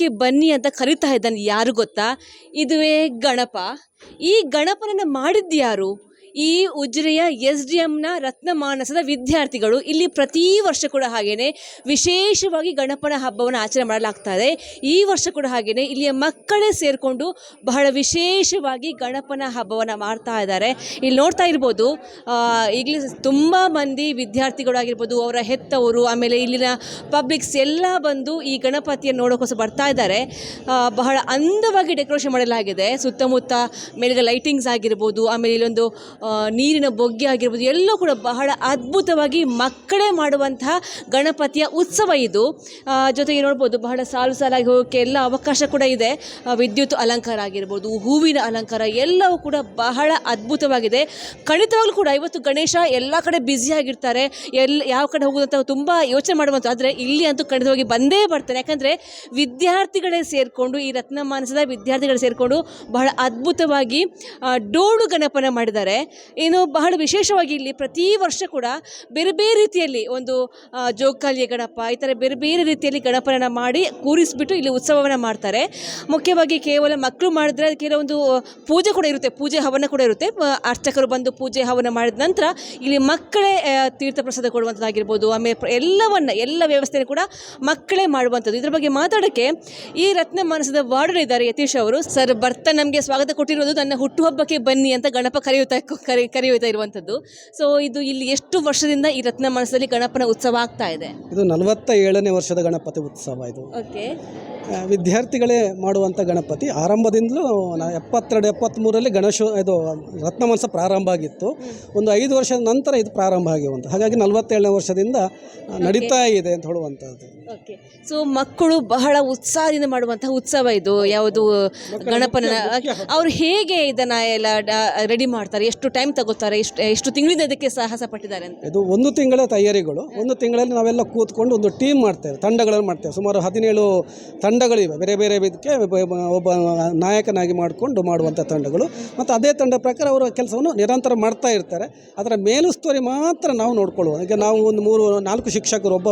ಹುಟ್ಟುಹಬ್ಬಕ್ಕೆ ಬನ್ನಿ ಅಂತ ಕರಿತಾ ಇದ್ದಾನೆ ಯಾರು ಗೊತ್ತಾ? ಇದುವೇ ಗಣಪ. ಈ ಗಣಪನನ್ನು ಮಾಡಿದ್ದು ಯಾರು ಈ ಉಜ್ರೆಯ ಎಸ್ ಡಿ ಎಮ್ನ ರತ್ನಮಾನಸದ ವಿದ್ಯಾರ್ಥಿಗಳು ಇಲ್ಲಿ ಪ್ರತಿ ವರ್ಷ ಕೂಡ ಹಾಗೆಯೇ ವಿಶೇಷವಾಗಿ ಗಣಪನ ಹಬ್ಬವನ್ನು ಆಚರಣೆ ಮಾಡಲಾಗ್ತಾ ಇದೆ. ಈ ವರ್ಷ ಕೂಡ ಹಾಗೆಯೇ ಇಲ್ಲಿಯ ಮಕ್ಕಳೇ ಸೇರಿಕೊಂಡು ಬಹಳ ವಿಶೇಷವಾಗಿ ಗಣಪನ ಹಬ್ಬವನ್ನು ಮಾಡ್ತಾ ಇದ್ದಾರೆ. ಇಲ್ಲಿ ನೋಡ್ತಾ ಇರ್ಬೋದು ಈಗಲೇ ತುಂಬ ಮಂದಿ ವಿದ್ಯಾರ್ಥಿಗಳಾಗಿರ್ಬೋದು ಅವರ ಹೆತ್ತವರು, ಆಮೇಲೆ ಇಲ್ಲಿನ ಪಬ್ಲಿಕ್ಸ್ ಎಲ್ಲ ಬಂದು ಈ ಗಣಪತಿಯನ್ನು ನೋಡೋಕ್ಕೋಸ್ಕರ ಬರ್ತಾ ಇದ್ದಾರೆ. ಬಹಳ ಅಂದವಾಗಿ ಡೆಕೋರೇಷನ್ ಮಾಡಲಾಗಿದೆ. ಸುತ್ತಮುತ್ತ ಮೇಲ್ಗೆ ಲೈಟಿಂಗ್ಸ್ ಆಗಿರ್ಬೋದು, ಆಮೇಲೆ ಇಲ್ಲೊಂದು ನೀರಿನ ಬೊಗ್ಗೆ ಆಗಿರ್ಬೋದು, ಎಲ್ಲವೂ ಕೂಡ ಬಹಳ ಅದ್ಭುತವಾಗಿ ಮಕ್ಕಳೇ ಮಾಡುವಂತಹ ಗಣಪತಿಯ ಉತ್ಸವ ಇದು. ಜೊತೆಗೆ ನೋಡ್ಬೋದು, ಬಹಳ ಸಾಲು ಸಾಲಾಗಿ ಹೋಗೋಕ್ಕೆ ಎಲ್ಲ ಅವಕಾಶ ಕೂಡ ಇದೆ. ವಿದ್ಯುತ್ ಅಲಂಕಾರ ಆಗಿರ್ಬೋದು, ಹೂವಿನ ಅಲಂಕಾರ ಎಲ್ಲವೂ ಕೂಡ ಬಹಳ ಅದ್ಭುತವಾಗಿದೆ. ಖಂಡಿತವಾಗ್ಲೂ ಕೂಡ ಇವತ್ತು ಗಣೇಶ ಎಲ್ಲ ಕಡೆ ಬ್ಯುಸಿಯಾಗಿರ್ತಾರೆ ಎಲ್ಲ ಯಾವ ಕಡೆ ಹೋಗೋದಂತ ತುಂಬ ಯೋಚನೆ ಮಾಡುವಂಥ ಆದರೆ ಇಲ್ಲಿ ಅಂತೂ ಖಂಡಿತವಾಗಿ ಬಂದೇ ಬರ್ತಾರೆ ಯಾಕಂದರೆ ವಿದ್ಯಾರ್ಥಿಗಳೇ ಸೇರಿಕೊಂಡು, ಈ ರತ್ನ ಮಾನಸದ ವಿದ್ಯಾರ್ಥಿಗಳು ಸೇರಿಕೊಂಡು ಬಹಳ ಅದ್ಭುತವಾಗಿ ಡೋಳು ಗಣಪನ ಮಾಡಿದ್ದಾರೆ. ಏನು ಬಹಳ ವಿಶೇಷವಾಗಿ ಇಲ್ಲಿ ಪ್ರತಿ ವರ್ಷ ಕೂಡ ಬೇರೆ ಬೇರೆ ರೀತಿಯಲ್ಲಿ ಒಂದು ಜೋಗಾಲಿಯ ಗಣಪ, ಈ ಥರ ಬೇರೆ ಬೇರೆ ರೀತಿಯಲ್ಲಿ ಗಣಪನ ಮಾಡಿ ಕೂರಿಸಿಬಿಟ್ಟು ಇಲ್ಲಿ ಉತ್ಸವವನ್ನು ಮಾಡ್ತಾರೆ. ಮುಖ್ಯವಾಗಿ ಕೇವಲ ಮಕ್ಕಳು ಮಾಡಿದ್ರೆ ಕೆಲವೊಂದು ಪೂಜೆ ಕೂಡ ಇರುತ್ತೆ, ಪೂಜೆ ಹವನ ಕೂಡ ಇರುತ್ತೆ. ಅರ್ಚಕರು ಬಂದು ಪೂಜೆ ಹವನ ಮಾಡಿದ ನಂತರ ಇಲ್ಲಿ ಮಕ್ಕಳೇ ತೀರ್ಥ ಪ್ರಸಾದ ಕೊಡುವಂಥದ್ದಾಗಿರ್ಬೋದು ಆಮೇಲೆ ಎಲ್ಲವನ್ನು, ಎಲ್ಲ ವ್ಯವಸ್ಥೆನೂ ಕೂಡ ಮಕ್ಕಳೇ ಮಾಡುವಂಥದ್ದು. ಇದ್ರ ಬಗ್ಗೆ ಮಾತಾಡೋಕ್ಕೆ ಈ ರತ್ನ ಮಾನಸದ ವಾರ್ಡರ್ ಇದ್ದಾರೆ ಯತೀಶ್ ಅವರು. ಸರ್, ಬರ್ತಾ ನಮಗೆ ಸ್ವಾಗತ ಕೊಟ್ಟಿರೋದು ನನ್ನ ಹುಟ್ಟುಹಬ್ಬಕ್ಕೆ ಬನ್ನಿ ಅಂತ ಗಣಪ ಕರೆಯುತ್ತಾ ಕರಿ ಕರೆಯುತ್ತಾ ಇರುವಂಥದ್ದು. ಸೊ ಇದು ಇಲ್ಲಿ ಎಷ್ಟು ವರ್ಷದಿಂದ ಈ ರತ್ನ ಮನಸ್ಸಲ್ಲಿ ಗಣಪನ ಉತ್ಸವ ಆಗ್ತಾ ಇದೆ? ಇದು ನಲವತ್ತ ಏಳನೇ ವರ್ಷದ ಗಣಪತಿ ಉತ್ಸವ ಇದು. ಓಕೆ. ಆ, ವಿದ್ಯಾರ್ಥಿಗಳೇ ಮಾಡುವಂಥ ಗಣಪತಿ. ಆರಂಭದಿಂದಲೂ ನಾ ಎಪ್ಪತ್ತೆರಡು ಎಪ್ಪತ್ತ್ಮೂರರಲ್ಲಿ ಗಣೇಶ ಇದು ರತ್ನಮಂಸ ಪ್ರಾರಂಭ ಆಗಿತ್ತು. ಒಂದು ಐದು ವರ್ಷದ ನಂತರ ಇದು ಪ್ರಾರಂಭ ಆಗಿರುವಂಥ ಹಾಗಾಗಿ ನಲವತ್ತೇಳನೇ ವರ್ಷದಿಂದ ಆ, ನಡೀತಾ ಇದೆ ಅಂತ ಹೇಳುವಂಥದ್ದು. ಓಕೆ. ಸೊ ಮಕ್ಕಳು ಬಹಳ ಉತ್ಸಾಹದಿಂದ ಮಾಡುವಂತಹ ಉತ್ಸವ ಇದು. ಯಾವುದು ಗಣಪನ ಅವ್ರು ಹೇಗೆ ಇದನ್ನ ಎಲ್ಲ ರೆಡಿ ಮಾಡ್ತಾರೆ? ಎಷ್ಟು ಟೈಮ್ ತಗೋತಾರೆ ಎಷ್ಟು ಎಷ್ಟು ತಿಂಗಳಿಂದ ಇದಕ್ಕೆ ಸಾಹಸ ಪಟ್ಟಿದ್ದಾರೆ ಅಂತ. ಇದು ಒಂದು ತಿಂಗಳ ತಯಾರಿಗಳು. ಒಂದು ತಿಂಗಳಲ್ಲಿ ನಾವೆಲ್ಲ ಕೂತ್ಕೊಂಡು ಒಂದು ಟೀಮ್ ಮಾಡ್ತೇವೆ, ತಂಡಗಳನ್ನು ಮಾಡ್ತೇವೆ. ಸುಮಾರು ಹದಿನೇಳು ತಂಡಗಳಿವೆ. ಬೇರೆ ಬೇರೆ ಇದಕ್ಕೆ ಒಬ್ಬ ನಾಯಕನಾಗಿ ಮಾಡಿಕೊಂಡು ಮಾಡುವಂಥ ತಂಡಗಳು. ಮತ್ತು ಅದೇ ತಂಡ ಪ್ರಕಾರ ಅವರ ಕೆಲಸವನ್ನು ನಿರಂತರ ಮಾಡ್ತಾ ಇರ್ತಾರೆ. ಅದರ ಮೇಲುಸ್ತುವರಿ ಮಾತ್ರ ನಾವು ನೋಡ್ಕೊಳ್ಳುವ. ಈಗ ನಾವು ಒಂದು ಮೂರು, ನಾಲ್ಕು ಶಿಕ್ಷಕರು, ಒಬ್ಬ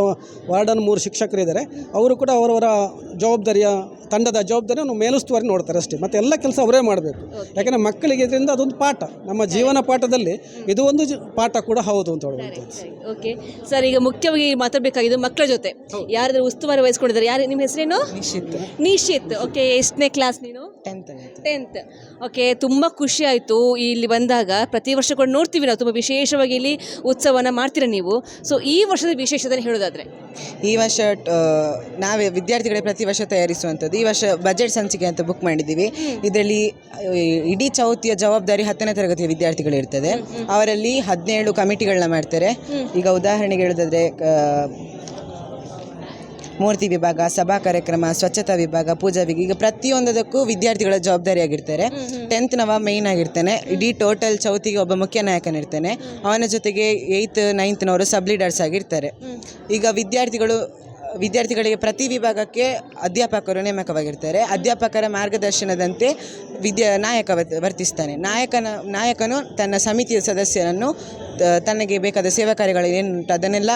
ವಾರ್ಡನ್ ಮೂರು ಶಿಕ್ಷಕರಿದ್ದಾರೆ ಅವರು ಕೂಡ ಅವರವರ ಜವಾಬ್ದಾರಿಯ, ತಂಡದ ಜವಾಬ್ದಾರಿಯನ್ನು ಮೇಲುಸ್ತುವರಿ ನೋಡ್ತಾರೆ ಅಷ್ಟೇ. ಮತ್ತು ಎಲ್ಲ ಕೆಲಸ ಅವರೇ ಮಾಡಬೇಕು. ಯಾಕೆಂದರೆ ಮಕ್ಕಳಿಗೆ ಇದರಿಂದ ಅದೊಂದು ಪಾಠ. ನಮ್ಮ ಜೀವನ ಪಾಠದಲ್ಲಿ ಇದು ಒಂದು ಜ- ಪಾಠ ಕೂಡ ಹೌದು ಅಂತ ಹೇಳುವಂಥದ್ದು. Okay sir. ಈಗ ಮುಖ್ಯವಾಗಿ ಮಾತಾಡಬೇಕಾಗಿದೆ ಮಕ್ಕಳ ಜೊತೆ. ಯಾರಾದ್ರೂ ಉಸ್ತುವಾರಿ ವಹಿಸ್ಕೊಂಡಿದ್ದಾರೆ? ಯಾರು ನಿಮ್ಮ ಹೆಸರೇನು? ನಿಶ್ಚಿತ್ ನಿಶಿತ್. ಓಕೆ ಎಷ್ಟನೇ ಕ್ಲಾಸ್ ನೀನು? ಟೆಂತ್ ಟೆಂತ್ ಓಕೆ ತುಂಬ ಖುಷಿ ಆಯಿತು ಇಲ್ಲಿ ಬಂದಾಗ. ಪ್ರತಿ ವರ್ಷ ಕೂಡ ನೋಡ್ತೀವಿ ನಾವು ತುಂಬ ವಿಶೇಷವಾಗಿ ಇಲ್ಲಿ ಉತ್ಸವನ ಮಾಡ್ತೀರಾ ನೀವು? ಸೊ ಈ ವರ್ಷದ ವಿಶೇಷತೆ ಹೇಳೋದಾದರೆ. ಈ ವರ್ಷ ನಾವೇ ವಿದ್ಯಾರ್ಥಿಗಳೇ ಪ್ರತಿ ವರ್ಷ ತಯಾರಿಸುವಂಥದ್ದು. ಈ ವರ್ಷ ಬಜೆಟ್ ಸಂಚಿಕೆ ಅಂತ ಬುಕ್ ಮಾಡಿದ್ದೀವಿ. ಇದರಲ್ಲಿ ಇಡೀ ಚೌತಿಯ ಜವಾಬ್ದಾರಿ ಹತ್ತನೇ ತರಗತಿಯ ವಿದ್ಯಾರ್ಥಿಗಳಿರ್ತದೆ ಅವರಲ್ಲಿ ಹದಿನೇಳು ಕಮಿಟಿಗಳನ್ನ ಮಾಡ್ತಾರೆ. ಈಗ ಉದಾಹರಣೆಗೆ ಹೇಳೋದಾದರೆ ಮೂರ್ತಿ ವಿಭಾಗ ಸಭಾ ಕಾರ್ಯಕ್ರಮ ಸ್ವಚ್ಛತಾ ವಿಭಾಗ ಪೂಜಾ ವಿಭಾಗ. ಈಗ ಪ್ರತಿಯೊಂದಕ್ಕೂ ವಿದ್ಯಾರ್ಥಿಗಳ ಜವಾಬ್ದಾರಿಯಾಗಿರ್ತಾರೆ ಟೆಂತ್ನವ ಮೇನ್ ಆಗಿರ್ತಾನೆ. ಇಡೀ ಟೋಟಲ್ ಚೌತಿಗೆ ಒಬ್ಬ ಮುಖ್ಯ ನಾಯಕನಿರ್ತಾನೆ. ಅವನ ಜೊತೆಗೆ ಏಯ್ತ್ ನೈನ್ತ್ನವರು ಸಬ್ ಲೀಡರ್ಸ್ ಆಗಿರ್ತಾರೆ. ಈಗ ವಿದ್ಯಾರ್ಥಿಗಳು ವಿದ್ಯಾರ್ಥಿಗಳಿಗೆ ಪ್ರತಿ ವಿಭಾಗಕ್ಕೆ ಅಧ್ಯಾಪಕರು ನೇಮಕವಾಗಿರ್ತಾರೆ. ಅಧ್ಯಾಪಕರ ಮಾರ್ಗದರ್ಶನದಂತೆ ವಿದ್ಯಾ ನಾಯಕ ವರ್- ವರ್ತಿಸ್ತಾನೆ. ನಾಯಕನ ನಾಯಕನು ತನ್ನ ಸಮಿತಿಯ ಸದಸ್ಯರನ್ನು ತನಗೆ ಬೇಕಾದ ಸೇವಾ ಕಾರ್ಯಗಳು ಏನುಂಟು ಅದನ್ನೆಲ್ಲ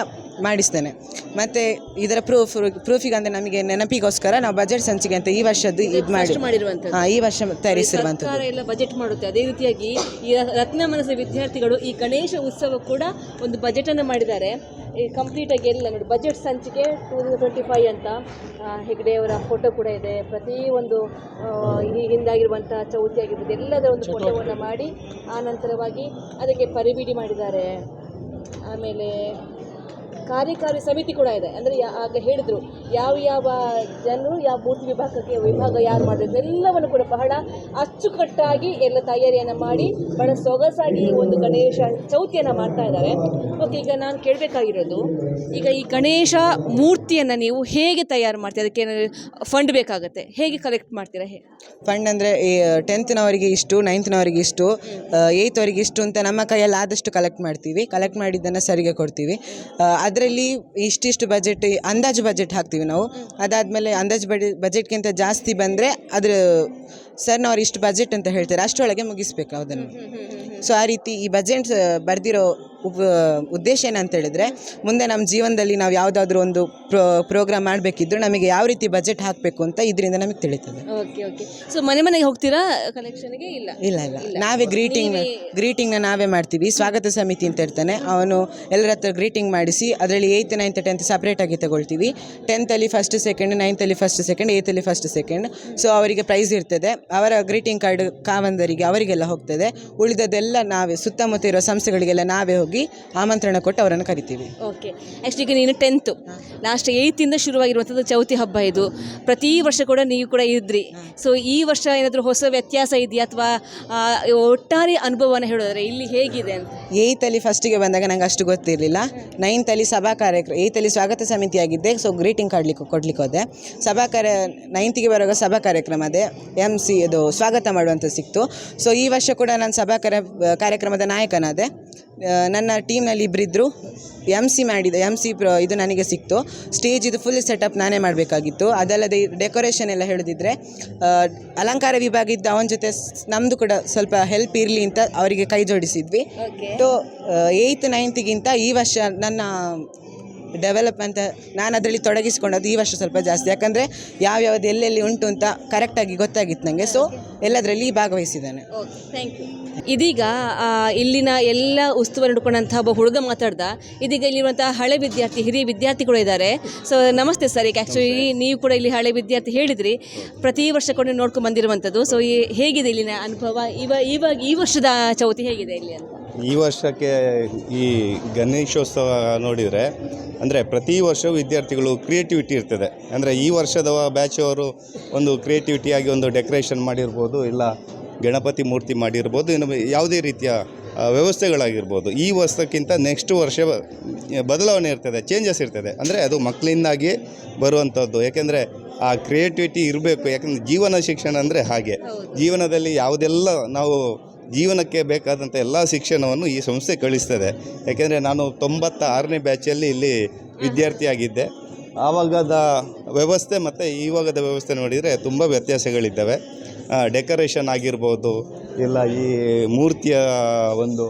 ಮಾಡಿಸ್ತಾನೆ. ಮತ್ತು ಇದರ ಪ್ರೂಫ್ ಪ್ರೂಫಿಗೆ ಅಂದರೆ ನಮಗೆ ನೆನಪಿಗೋಸ್ಕರ ನಾವು ಬಜೆಟ್ ಸಂಚಿಕೆ ಅಂತ ಈ ವರ್ಷದ್ದು ಇದು ಮಾಡಿ ಮಾಡಿರುವಂಥದ್ದು. ಹಾಂ ಈ ವರ್ಷ ತಯಾರಿಸಿರುವಂಥದ್ದು. ಸರ್ಕಾರ ಎಲ್ಲ ಬಜೆಟ್ ಮಾಡುತ್ತೆ. ಅದೇ ರೀತಿಯಾಗಿ ಈ ರತ್ನ ಮನಸ್ಸ ವಿದ್ಯಾರ್ಥಿಗಳು ಈ ಗಣೇಶ ಉತ್ಸವ ಕೂಡ ಒಂದು ಬಜೆಟ್ ಅನ್ನು ಮಾಡಿದ್ದಾರೆ. ಈ ಕಂಪ್ಲೀಟ್ ಆಗಿ ಎಲ್ಲ ನೋಡಿ ಬಜೆಟ್ ಸಂಚಿಕೆ ಟೂ ತೌಸಂಡ್ ಟ್ವೆಂಟಿ ಫೈವ್ ಅಂತ ಹೆಗ್ಡೆಯವರ ಹೆಗ್ಡೆ ಅವರ ಫೋಟೋ ಕೂಡ ಇದೆ. ಪ್ರತಿ ಒಂದು ಹಿಂದಾಗಿರುವಂತಹ ಈ ಹಿಂದಾಗಿರುವಂಥ ಚೌತಿ ಆಗಿರ್ಬೋದು ಎಲ್ಲದರ ಒಂದು ಫೋಟೋವನ್ನು ಮಾಡಿ ಆ ನಂತರವಾಗಿ ಅದಕ್ಕೆ ಪರಿಬಿಡಿ ಮಾಡಿದ್ದಾರೆ. ಆಮೇಲೆ ಕಾರ್ಯಕಾರಿ ಸಮಿತಿ ಕೂಡ ಇದೆ. ಅಂದರೆ ಆಗ ಹೇಳಿದರು, ಯಾವ ಯಾವ ಜನರು, ಯಾವ ಮೂರ್ತಿ ವಿಭಾಗಕ್ಕೆ ವಿಭಾಗ ಯಾರು ಮಾಡಿದ್ರು ಎಲ್ಲವನ್ನು ಕೂಡ ಬಹಳ ಅಚ್ಚುಕಟ್ಟಾಗಿ ಎಲ್ಲ ತಯಾರಿಯನ್ನು ಮಾಡಿ ಬಹಳ ಸೊಗಸಾಗಿ ಒಂದು ಗಣೇಶ ಚೌತಿಯನ್ನು ಮಾಡ್ತಾ ಇದ್ದಾರೆ. ಓಕೆ ಈಗ ನಾನು ಕೇಳಬೇಕಾಗಿರೋದು, ಈಗ ಈ ಗಣೇಶ ಮೂರ್ತಿಯನ್ನು ನೀವು ಹೇಗೆ ತಯಾರು ಮಾಡ್ತೀರಾ? ಅದಕ್ಕೆ ಫಂಡ್ ಬೇಕಾಗುತ್ತೆ. ಹೇಗೆ ಕಲೆಕ್ಟ್ ಮಾಡ್ತೀರಾ? ಹೇ. ಫಂಡ್ ಅಂದರೆ ಈ ಟೆಂತ್ನವರಿಗೆ ಇಷ್ಟು ನೈನ್ತ್ನವರಿಗೆ ಇಷ್ಟು ಏಯ್ತ್ವರಿಗೆ ಇಷ್ಟು ಅಂತ ನಮ್ಮ ಕೈಯಲ್ಲಿ ಆದಷ್ಟು ಕಲೆಕ್ಟ್ ಮಾಡ್ತೀವಿ. ಕಲೆಕ್ಟ್ ಮಾಡಿದ್ದನ್ನು ಸರಿಗೆ ಕೊಡ್ತೀವಿ. ಅದರಲ್ಲಿ ಇಷ್ಟಿಷ್ಟು ಬಜೆಟ್ ಅಂದಾಜು ಬಜೆಟ್ ಹಾಕ್ತೀವಿ ನಾವು. ಅದಾದಮೇಲೆ ಅಂದಾಜು ಬಜೆಟ್ಗಿಂತ ಜಾಸ್ತಿ ಬಂದರೆ ಅದ್ರ ಸರ್ನವ್ರು ಇಷ್ಟು ಬಜೆಟ್ ಅಂತ ಹೇಳ್ತಾರೆ? ಅಷ್ಟರೊಳಗೆ ಮುಗಿಸ್ಬೇಕು ಅದನ್ನು ಸೊ ಆ ರೀತಿ ಈ ಬಜೆಟ್ ಬರೆದಿರೋ ಉಪ ಉದ್ದೇಶ ಏನಂತ ಹೇಳಿದ್ರೆ ಮುಂದೆ ನಮ್ಮ ಜೀವನದಲ್ಲಿ ನಾವು ಯಾವುದಾದ್ರೂ ಒಂದು ಪ್ರೋ ಪ್ರೋಗ್ರಾಮ್ ಮಾಡಬೇಕಿದ್ರು ನಮಗೆ ಯಾವ ರೀತಿ ಬಜೆಟ್ ಹಾಕಬೇಕು ಅಂತ ಇದರಿಂದ ನಮಗೆ ತಿಳಿತದೆ. ಓಕೆ ಓಕೆ ಸೊ ಮನೆ ಮನೆಗೆ ಹೋಗ್ತೀರಾ? ಕಲೆಕ್ಷನ್ಗೆ ಇಲ್ಲ? ಇಲ್ಲ ಇಲ್ಲ. ನಾವೇ ಗ್ರೀಟಿಂಗ್ ಗ್ರೀಟಿಂಗ್ನ ನಾವೇ ಮಾಡ್ತೀವಿ. ಸ್ವಾಗತ ಸಮಿತಿ ಅಂತ ಇರ್ತಾನೆ. ಅವನು ಎಲ್ಲರ ಹತ್ರ ಗ್ರೀಟಿಂಗ್ ಮಾಡಿಸಿ ಅದರಲ್ಲಿ ಏಯ್ತ್ ನೈನ್ತ್ ಟೆಂತ್ ಸಪ್ರೇಟಾಗಿ ತಗೊಳ್ತೀವಿ. ಟೆಂತಲ್ಲಿ ಫಸ್ಟ್ ಸೆಕೆಂಡ್ ನೈನ್ತಲ್ಲಿ ಫಸ್ಟ್ ಸೆಕೆಂಡ್ ಏಯ್ತಲ್ಲಿ ಫಸ್ಟ್ ಸೆಕೆಂಡ್ ಸೊ ಅವರಿಗೆ ಪ್ರೈಸ್ ಇರ್ತದೆ. ಅವರ ಗ್ರೀಟಿಂಗ್ ಕಾರ್ಡ್ ಕಾವಂದರಿಗೆ ಅವರಿಗೆಲ್ಲ ಹೋಗ್ತದೆ. ಉಳಿದದೆಲ್ಲ ನಾವೇ ಸುತ್ತಮುತ್ತ ಇರೋ ಸಂಸ್ಥೆಗಳಿಗೆಲ್ಲ ನಾವೇ ಹೋಗಿ ಆಮಂತ್ರಣ ಕೊಟ್ಟು ಅವರನ್ನು ಕರಿತೀವಿ. ಓಕೆ ನೆಕ್ಸ್ಟ್ ಈಗ ನೀನು ಟೆಂತ್ ಲಾಸ್ಟ್ ಏಯ್ತಿಂದ ಶುರುವಾಗಿರುವಂಥದ್ದು ಚೌತಿ ಹಬ್ಬ ಇದು. ಪ್ರತಿ ವರ್ಷ ಕೂಡ ನೀವು ಕೂಡ ಇದ್ರಿ. ಸೊ ಈ ವರ್ಷ ಏನಾದರೂ ಹೊಸ ವ್ಯತ್ಯಾಸ ಇದೆಯಾ? ಅಥವಾ ಒಟ್ಟಾರೆ ಅನುಭವನ ಹೇಳೋದ್ರೆ ಇಲ್ಲಿ ಹೇಗಿದೆ ಅಂತ? ಏಯ್ತಲ್ಲಿ ಫಸ್ಟಿಗೆ ಬಂದಾಗ ನಂಗೆ ಅಷ್ಟು ಗೊತ್ತಿರಲಿಲ್ಲ. ನೈನ್ತಲ್ಲಿ ಸಭಾ ಕಾರ್ಯಕ್ರಮ ಏಯ್ತಲ್ಲಿ ಸ್ವಾಗತ ಸಮಿತಿ ಆಗಿದ್ದೆ. ಸೊ ಗ್ರೀಟಿಂಗ್ ಕಾರ್ಡ್ಲಿಕ್ಕೆ ಕೊಡ್ಲಿಕ್ಕೆ ಹೋದೆ. ಸಭಾ ಕಾರ್ಯ ನೈನ್ತಿಗೆ ಬರುವಾಗ ಸಭಾ ಕಾರ್ಯಕ್ರಮ ಅದೇ. ಎಂ ಸಿ ಇದು ಸ್ವಾಗತ ಮಾಡುವಂಥ ಸಿಕ್ತು. ಸೊ ಈ ವರ್ಷ ಕೂಡ ನಾನು ಸಭಾ ಕಾರ್ಯ ಕಾರ್ಯಕ್ರಮದ ನಾಯಕನಾದೆ. ನನ್ನ ಟೀಮ್ನಲ್ಲಿ ಇಬ್ಬರಿದ್ದರು ಎಂ ಸಿ ಮಾಡಿದ ಎಂ ಸಿ ಪ್ರ ಇದು ನನಗೆ ಸಿಕ್ತು. ಸ್ಟೇಜ್ ಇದು ಫುಲ್ ಸೆಟಪ್ ನಾನೇ ಮಾಡಬೇಕಾಗಿತ್ತು. ಅದಲ್ಲದೆ ಡೆಕೋರೇಷನ್ ಎಲ್ಲ ಹೇಳಿದಿದ್ರೆ ಅಲಂಕಾರ ವಿಭಾಗ ಇದ್ದ ಅವನ ಜೊತೆ ಸ್- ನಮ್ಮದು ಕೂಡ ಸ್ವಲ್ಪ ಹೆಲ್ಪ್ ಇರಲಿ ಅಂತ ಅವರಿಗೆ ಕೈ ಜೋಡಿಸಿದ್ವಿ. ಸೊ ಟು ಏಯ್ತ್ ನೈನ್ತ್ಗಿಂತ ಈ ವರ್ಷ ನನ್ನ ಡೆವಲಪ್ಮೆಂಟ್ ನಾನು ಅದರಲ್ಲಿ ತೊಡಗಿಸ್ಕೊಂಡದ್ದು ಈ ವರ್ಷ ಸ್ವಲ್ಪ ಜಾಸ್ತಿ. ಯಾಕಂದರೆ ಯಾವ್ಯಾವ್ದು ಎಲ್ಲೆಲ್ಲಿ ಉಂಟು ಅಂತ ಕರೆಕ್ಟಾಗಿ ಗೊತ್ತಾಗಿತ್ತು ನನಗೆ ಸೊ ಎಲ್ಲದರಲ್ಲಿ ಭಾಗವಹಿಸಿದ್ದಾನೆ. ಓಕೆ ಥ್ಯಾಂಕ್ ಯು ಇದೀಗ ಇಲ್ಲಿನ ಎಲ್ಲ ಉಸ್ತುವಾರಿ ಹಿಡ್ಕೊಂಡಂತಹ ಒಬ್ಬ ಹುಡುಗ ಮಾತಾಡ್ದ. ಇದೀಗ ಇಲ್ಲಿರುವಂತಹ ಹಳೆ ವಿದ್ಯಾರ್ಥಿ ಹಿರಿಯ ವಿದ್ಯಾರ್ಥಿಗಳು ಇದ್ದಾರೆ. ಸೊ ನಮಸ್ತೆ ಸರ್. ಈಗ ಆ್ಯಕ್ಚುಲಿ ನೀವು ಕೂಡ ಇಲ್ಲಿ ಹಳೆ ವಿದ್ಯಾರ್ಥಿ ಹೇಳಿದ್ರಿ. ಪ್ರತಿ ವರ್ಷ ಕೂಡ ನೋಡ್ಕೊಂಡು ಬಂದಿರುವಂಥದ್ದು ಸೊ ಈ ಹೇಗಿದೆ ಇಲ್ಲಿನ ಅನುಭವ? ಇವ ಇವಾಗ ಈ ವರ್ಷದ ಚೌತಿ ಹೇಗಿದೆ ಇಲ್ಲಿ ಅಂತ? ಈ ವರ್ಷಕ್ಕೆ ಈ ಗಣೇಶೋತ್ಸವ ನೋಡಿದರೆ ಅಂದರೆ ಪ್ರತಿ ವರ್ಷವೂ ವಿದ್ಯಾರ್ಥಿಗಳು ಕ್ರಿಯೇಟಿವಿಟಿ ಇರ್ತದೆ. ಅಂದರೆ ಈ ವರ್ಷದ ಬ್ಯಾಚ್ ಅವರು ಒಂದು ಕ್ರಿಯೇಟಿವಿಟಿಯಾಗಿ ಒಂದು ಡೆಕೋರೇಷನ್ ಮಾಡಿರ್ಬೋದು ಇಲ್ಲ ಗಣಪತಿ ಮೂರ್ತಿ ಮಾಡಿರ್ಬೋದು ಇನ್ನು ಯಾವುದೇ ರೀತಿಯ ವ್ಯವಸ್ಥೆಗಳಾಗಿರ್ಬೋದು. ಈ ವರ್ಷಕ್ಕಿಂತ ನೆಕ್ಸ್ಟ್ ವರ್ಷ ಬದಲಾವಣೆ ಇರ್ತದೆ ಚೇಂಜಸ್ ಇರ್ತದೆ. ಅಂದರೆ ಅದು ಮಕ್ಕಳಿಂದಾಗಿ ಬರುವಂಥದ್ದು ಯಾಕೆಂದರೆ ಆ ಕ್ರಿಯೇಟಿವಿಟಿ ಇರಬೇಕು. ಯಾಕಂದರೆ ಜೀವನ ಶಿಕ್ಷಣ ಅಂದರೆ ಹಾಗೆ. ಜೀವನದಲ್ಲಿ ಯಾವುದೆಲ್ಲ ನಾವು ಜೀವನಕ್ಕೆ ಬೇಕಾದಂಥ ಎಲ್ಲ ಶಿಕ್ಷಣವನ್ನು ಈ ಸಂಸ್ಥೆ ಕಳಿಸ್ತದೆ. ಯಾಕೆಂದರೆ ನಾನು ತೊಂಬತ್ತ ಆರನೇ ಬ್ಯಾಚಲ್ಲಿ ಇಲ್ಲಿ ವಿದ್ಯಾರ್ಥಿಯಾಗಿದ್ದೆ. ಆವಾಗದ ವ್ಯವಸ್ಥೆ ಮತ್ತು ಇವಾಗದ ವ್ಯವಸ್ಥೆ ನೋಡಿದರೆ ತುಂಬ ವ್ಯತ್ಯಾಸಗಳಿದ್ದಾವೆ. ಡೆಕೋರೇಷನ್ ಆಗಿರ್ಬೋದು ಇಲ್ಲ ಈ ಮೂರ್ತಿಯ ಒಂದು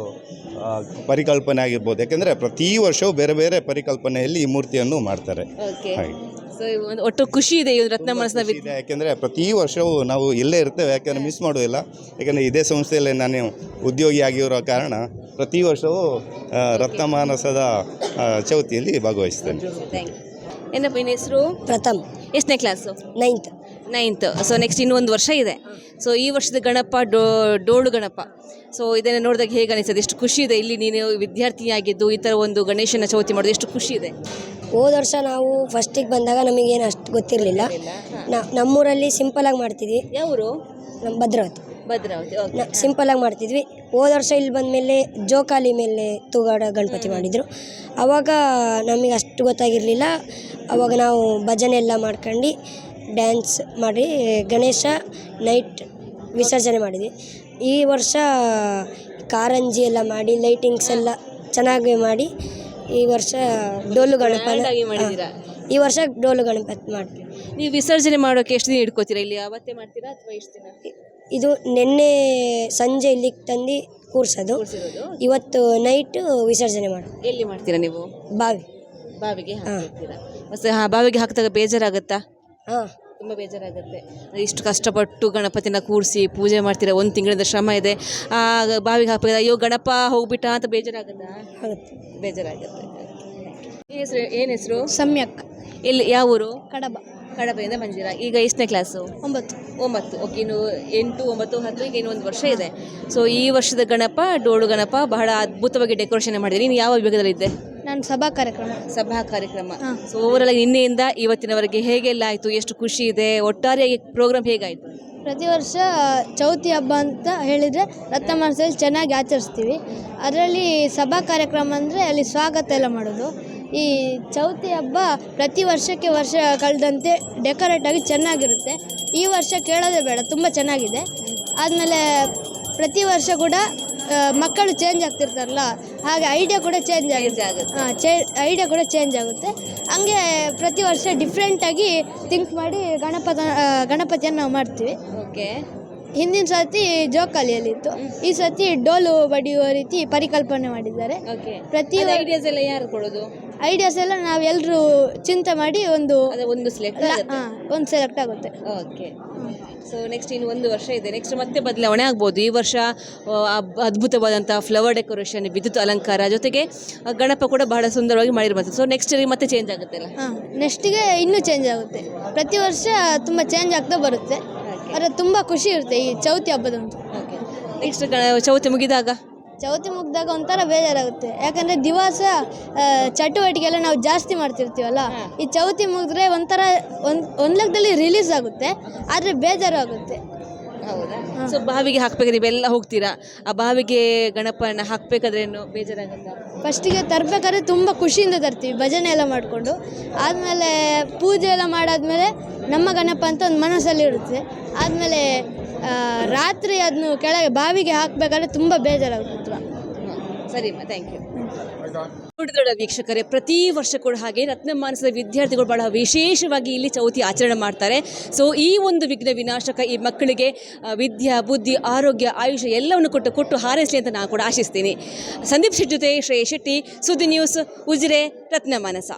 ಪರಿಕಲ್ಪನೆ ಆಗಿರ್ಬೋದು. ಯಾಕೆಂದರೆ ಪ್ರತಿ ವರ್ಷವೂ ಬೇರೆ ಬೇರೆ ಪರಿಕಲ್ಪನೆಯಲ್ಲಿ ಈ ಮೂರ್ತಿಯನ್ನು ಮಾಡ್ತಾರೆ. ಹಾಗೆ. ಸೊ ಒಂದು ಒಟ್ಟು ಖುಷಿ ಇದೆ ಈ ಒಂದು ರತ್ನ ಮನಸ್ಸಿನ ಯಾಕೆಂದ್ರೆ ಇದೆ. ಯಾಕೆಂದರೆ ಪ್ರತಿ ವರ್ಷವೂ ನಾವು ಇಲ್ಲೇ ಇರ್ತೇವೆ ಯಾಕೆಂದರೆ ಮಿಸ್ ಮಾಡೋದಿಲ್ಲ ಯಾಕೆಂದರೆ ಇದೇ ಸಂಸ್ಥೆಯಲ್ಲೇ ನಾನು ಉದ್ಯೋಗಿ ಆಗಿರೋ ಕಾರಣ ಪ್ರತಿ ವರ್ಷವೂ ಆ, ರತ್ನಮಾನಸದ ಆ, ಚೌತಿಯಲ್ಲಿ ಭಾಗವಹಿಸ್ತೇನೆ. ಥ್ಯಾಂಕ್ ಯು ಏನಪ್ಪ ನಿನ್ನ ಹೆಸರು? ಪ್ರಥಮ್. ಎಷ್ಟನೇ class ninth ninth. So next ಇನ್ನೊಂದು ವರ್ಷ ಇದೆ. ಸೊ ಈ ವರ್ಷದ ಗಣಪ ಡೋ ಡೋಳು ಗಣಪ. ಸೊ ಇದನ್ನು ನೋಡಿದಾಗ ಹೇಗೆ ಅನಿಸ್ತದೆ ಎಷ್ಟು ಖುಷಿ ಇದೆ. ಇಲ್ಲಿ ನೀನು ವಿದ್ಯಾರ್ಥಿಯಾಗಿದ್ದು ಈ ಥರ ಒಂದು ಗಣೇಶನ ಚೌತಿ ಮಾಡೋದು ಎಷ್ಟು ಖುಷಿ ಇದೆ. ಹೋದ ವರ್ಷ ನಾವು ಫಸ್ಟಿಗೆ ಬಂದಾಗ ನಮಗೇನು ಅಷ್ಟು ಗೊತ್ತಿರಲಿಲ್ಲ. ನಮ್ಮೂರಲ್ಲಿ ಸಿಂಪಲಾಗಿ ಮಾಡ್ತಿದ್ವಿ. ಯಾವರು? ನಮ್ಮ ಭದ್ರಾವತಿ. ಭದ್ರಾವತಿ ಸಿಂಪಲಾಗಿ ಮಾಡ್ತಿದ್ವಿ. ಹೋದ ವರ್ಷ ಇಲ್ಲಿ ಬಂದಮೇಲೆ ಜೋಕಾಲಿ ಮೇಲೆ ತೂಗಾಡ ಗಣಪತಿ ಮಾಡಿದರು. ಆವಾಗ ನಮಗೆ ಅಷ್ಟು ಗೊತ್ತಾಗಿರಲಿಲ್ಲ. ಆವಾಗ ನಾವು ಭಜನೆ ಎಲ್ಲ ಮಾಡ್ಕೊಂಡು ಡ್ಯಾನ್ಸ್ ಮಾಡಿ ಗಣೇಶ ನೈಟ್ ವಿಸರ್ಜನೆ ಮಾಡಿದ್ವಿ. ಈ ವರ್ಷ ಕಾರಂಜಿ ಎಲ್ಲ ಮಾಡಿ ಲೈಟಿಂಗ್ಸ್ ಎಲ್ಲ ಚೆನ್ನಾಗಿ ಮಾಡಿ ಈ ವರ್ಷ ಡೋಲು ಗಣಪ Grand ಮಾಡಿದ್ದೀರಾ? ಈ ವರ್ಷ ಡೋಲು ಗಣಪತಿ ಮಾಡ್ತೀವಿ. ನೀವು ವಿಸರ್ಜನೆ ಮಾಡೋಕೆ ಎಷ್ಟು ದಿನ ಇಟ್ಕೋತೀರಾ ಇಲ್ಲಿ? ಅವತ್ತೇ ಮಾಡ್ತೀರಾ ಅಥವಾ ಎಷ್ಟು ದಿನ? ಇದು ನಿನ್ನೆ ಸಂಜೆ ಇಲ್ಲಿಗೆ ತಂದು ಕೂರಿಸೋದು. ಇವತ್ತು ನೈಟ್ ವಿಸರ್ಜನೆ ಮಾಡೋದು ಎಲ್ಲಿ ಮಾಡ್ತೀರಾ ನೀವು? ಬಾವಿ. ಬಾವಿಗೆ ಹಾಕ್ತೀರಾ? ಮತ್ತೆ ಹಾ ಬಾವಿಗೆ ಹಾಕಿದಾಗ ಬೇಜಾರಾಗುತ್ತಾ? ಹಾಂ. ತುಂಬ ಬೇಜಾರಾಗುತ್ತೆ. ಇಷ್ಟು ಕಷ್ಟಪಟ್ಟು ಗಣಪತಿನ ಕೂರಿಸಿ ಪೂಜೆ ಮಾಡ್ತೀರಾ? ಒಂದು ತಿಂಗಳಿಂದ ಶ್ರಮ ಇದೆ. ಆ ಬಾವಿಗೆ ಹಾಕ್ಬೇಕು ಅಯ್ಯೋ ಗಣಪ ಹೋಗ್ಬಿಟ್ಟ ಅಂತ ಬೇಜಾರಾಗುತ್ತಾ? ಆಗುತ್ತೆ. ಬೇಜಾರಾಗುತ್ತೆ. ಹೆಸರು ಏನು ಹೆಸರು? ಸಮ್ಯಕ್. ಎಲ್ಲಿ ಯಾವ ಊರು? ಕಡಬ. ಕಡಬೆಯಿಂದ ಬಂದಿರ? ಈಗ ಎಷ್ಟನೇ ಕ್ಲಾಸು ಒಂಬತ್ತು. ಒಂಬತ್ತು. ಓಕೆ ಇನ್ನು ಎಂಟು ಒಂಬತ್ತು ಹತ್ತು ಈಗ ಇನ್ನೊಂದು ವರ್ಷ ಇದೆ. ಸೊ ಈ ವರ್ಷದ ಗಣಪ ಡೋಳು ಗಣಪ ಬಹಳ ಅದ್ಭುತವಾಗಿ ಡೆಕೋರೇಷನ್ ಮಾಡಿದ್ದೀರಿ. ನೀನು ಯಾವ ವಿಭಾಗದಲ್ಲಿದ್ದೆ ನಾನು ಸಭಾ ಕಾರ್ಯಕ್ರಮ. ಸಭಾ ಕಾರ್ಯಕ್ರಮ. ಸೊ ಓವರಾಲ್ ನಿನ್ನೆಯಿಂದ ಇವತ್ತಿನವರೆಗೆ ಹೇಗೆಲ್ಲ ಆಯಿತು? ಎಷ್ಟು ಖುಷಿ ಇದೆ? ಒಟ್ಟಾರೆಯಾಗಿ ಪ್ರೋಗ್ರಾಮ್ ಹೇಗಾಯಿತು? ಪ್ರತಿ ವರ್ಷ ಚೌತಿ ಹಬ್ಬ ಅಂತ ಹೇಳಿದರೆ ರಕ್ತ ಮನಸ್ಸಲ್ಲಿ ಚೆನ್ನಾಗಿ ಆಚರಿಸ್ತೀವಿ. ಅದರಲ್ಲಿ ಸಭಾ ಕಾರ್ಯಕ್ರಮ ಅಂದರೆ ಅಲ್ಲಿ ಸ್ವಾಗತ ಎಲ್ಲ ಮಾಡೋದು. ಈ ಚೌತಿ ಹಬ್ಬ ಪ್ರತಿ ವರ್ಷಕ್ಕೆ ವರ್ಷ ಕಳೆದಂತೆ ಡೆಕೋರೇಟಾಗಿ ಚೆನ್ನಾಗಿರುತ್ತೆ. ಈ ವರ್ಷ ಕೇಳೋದೇ ಬೇಡ ತುಂಬ ಚೆನ್ನಾಗಿದೆ. ಆದಮೇಲೆ ಪ್ರತಿ ವರ್ಷ ಕೂಡ ಮಕ್ಕಳು ಚೇಂಜ್ ಆಗ್ತಿರ್ತಾರಲ್ಲ ಹಾಗೆ ಐಡಿಯಾ ಕೂಡ ಚೇಂಜ್ ಆಗುತ್ತೆ. ಹಾಂ ಚೇ ಐಡಿಯಾ ಕೂಡ ಚೇಂಜ್ ಆಗುತ್ತೆ. ಹಂಗೆ ಪ್ರತಿ ವರ್ಷ ಡಿಫ್ರೆಂಟಾಗಿ ಥಿಂಕ್ ಮಾಡಿ ಗಣಪತ ಗಣಪತಿಯನ್ನು ನಾವು ಮಾಡ್ತೀವಿ. ಓಕೆ ಹಿಂದಿನ ಸರ್ತಿ ಜೋಕಾಲಿಯಲ್ಲಿತ್ತು. ಈ ಸರ್ತಿ ಡೋಲು ಬಡಿಯುವ ರೀತಿ ಪರಿಕಲ್ಪನೆ ಮಾಡಿದ್ದಾರೆ. ಓಕೆ ಪ್ರತಿ ಐಡಿಯಾಸ್ ಎಲ್ಲ ಯಾರು ಕೊಡೋದು? ಐಡಿಯಾಸ್ ಎಲ್ಲ ನಾವೆಲ್ಲರೂ ಚಿಂತೆ ಮಾಡಿ ಒಂದು ಒಂದು ಸೆಲೆಕ್ಟ್ ಒಂದು ಸೆಲೆಕ್ಟ್ ಆಗುತ್ತೆ. ಓಕೆ ಸೊ ನೆಕ್ಸ್ಟ್ ಇನ್ನು ಒಂದು ವರ್ಷ ಇದೆ. ನೆಕ್ಸ್ಟ್ ಮತ್ತೆ ಬದಲಾವಣೆ ಆಗ್ಬೋದು. ಈ ವರ್ಷ ಅದ್ಭುತವಾದಂಥ ಫ್ಲವರ್ ಡೆಕೋರೇಷನ್ ವಿದ್ಯುತ್ ಅಲಂಕಾರ ಜೊತೆಗೆ ಗಣಪ ಕೂಡ ಬಹಳ ಸುಂದರವಾಗಿ ಮಾಡಿರ್ಬೋದು ಸೊ ನೆಕ್ಸ್ಟ್ ಮತ್ತೆ ಚೇಂಜ್ ಆಗುತ್ತೆ ಅಲ್ಲ? ನೆಕ್ಸ್ಟಿಗೆ ಇನ್ನೂ ಚೇಂಜ್ ಆಗುತ್ತೆ. ಪ್ರತಿ ವರ್ಷ ತುಂಬ ಚೇಂಜ್ ಆಗ್ತಾ ಬರುತ್ತೆ. ಆದರೆ ತುಂಬ ಖುಷಿ ಇರುತ್ತೆ ಈ ಚೌತಿ ಹಬ್ಬದಂತೂ ಓಕೆ ನೆಕ್ಸ್ಟ್ ಚೌತಿ ಮುಗಿದಾಗ? ಚೌತಿ ಮುಗ್ದಾಗ ಒಂಥರ ಬೇಜಾರಾಗುತ್ತೆ. ಯಾಕಂದ್ರೆ ದಿವಸ ಆ, ಚಟುವಟಿಕೆ ಎಲ್ಲ ನಾವು ಜಾಸ್ತಿ ಮಾಡ್ತಿರ್ತೀವಲ್ಲ ಈ ಚೌತಿ ಮುಗಿದ್ರೆ ಒಂಥರ ಒಂದ್ ಒಂದು ಲೆಕ್ಕದಲ್ಲಿ ರಿಲೀಸ್ ಆಗುತ್ತೆ ಆದ್ರೆ ಬೇಜಾರು ಆಗುತ್ತೆ. ಹೌದಾ? ಸೊ ಬಾವಿಗೆ ಹಾಕ್ಬೇಕಾದ್ರೆ ನೀವೆಲ್ಲ ಹೋಗ್ತೀರಾ? ಆ ಬಾವಿಗೆ ಗಣಪನ ಹಾಕ್ಬೇಕಾದ್ರೆ ಏನು ಬೇಜಾರಾಗುತ್ತಾ? ಫಸ್ಟಿಗೆ ತರ್ಬೇಕಾದ್ರೆ ತುಂಬ ಖುಷಿಯಿಂದ ತರ್ತೀವಿ ಭಜನೆ ಎಲ್ಲ ಮಾಡಿಕೊಂಡು. ಆದ್ಮೇಲೆ ಪೂಜೆ ಎಲ್ಲ ಮಾಡಾದ್ಮೇಲೆ ನಮ್ಮ ಗಣಪ ಅಂತ ಒಂದು ಮನಸ್ಸಲ್ಲಿ ಇರುತ್ತೆ. ಆದಮೇಲೆ ರಾತ್ರಿ ಅದನ್ನು ಕೆಳಗೆ ಬಾವಿಗೆ ಹಾಕಬೇಕಾದ್ರೆ ತುಂಬ ಬೇಜಾರಾಗುತ್ತೆ. ಸರಿ ಥ್ಯಾಂಕ್ ಯು ನೋಡಿದ್ರಲ್ಲ ವೀಕ್ಷಕರೇ ಪ್ರತಿ ವರ್ಷ ಕೂಡ ಹಾಗೆ ರತ್ನಮಾನಸದ ವಿದ್ಯಾರ್ಥಿಗಳು ಬಹಳ ವಿಶೇಷವಾಗಿ ಇಲ್ಲಿ ಚೌತಿ ಆಚರಣೆ ಮಾಡ್ತಾರೆ. ಸೊ ಈ ಒಂದು ವಿಘ್ನ ವಿನಾಶಕ ಈ ಮಕ್ಕಳಿಗೆ ವಿದ್ಯಾ ಬುದ್ಧಿ ಆರೋಗ್ಯ ಆಯುಷ್ಯ ಎಲ್ಲವನ್ನು ಕೊಟ್ಟು ಕೊಟ್ಟು ಹಾರೈಸಲಿ ಅಂತ ನಾನು ಕೂಡ ಆಶಿಸ್ತೀನಿ. ಸಂದೀಪ್ ಶೆಟ್ಟಿ ಜೊತೆ ಶ್ರೇಯ ಶೆಟ್ಟಿ ಸುದ್ದಿ ನ್ಯೂಸ್ ಉಜಿರೆ ರತ್ನಮಾನಸ.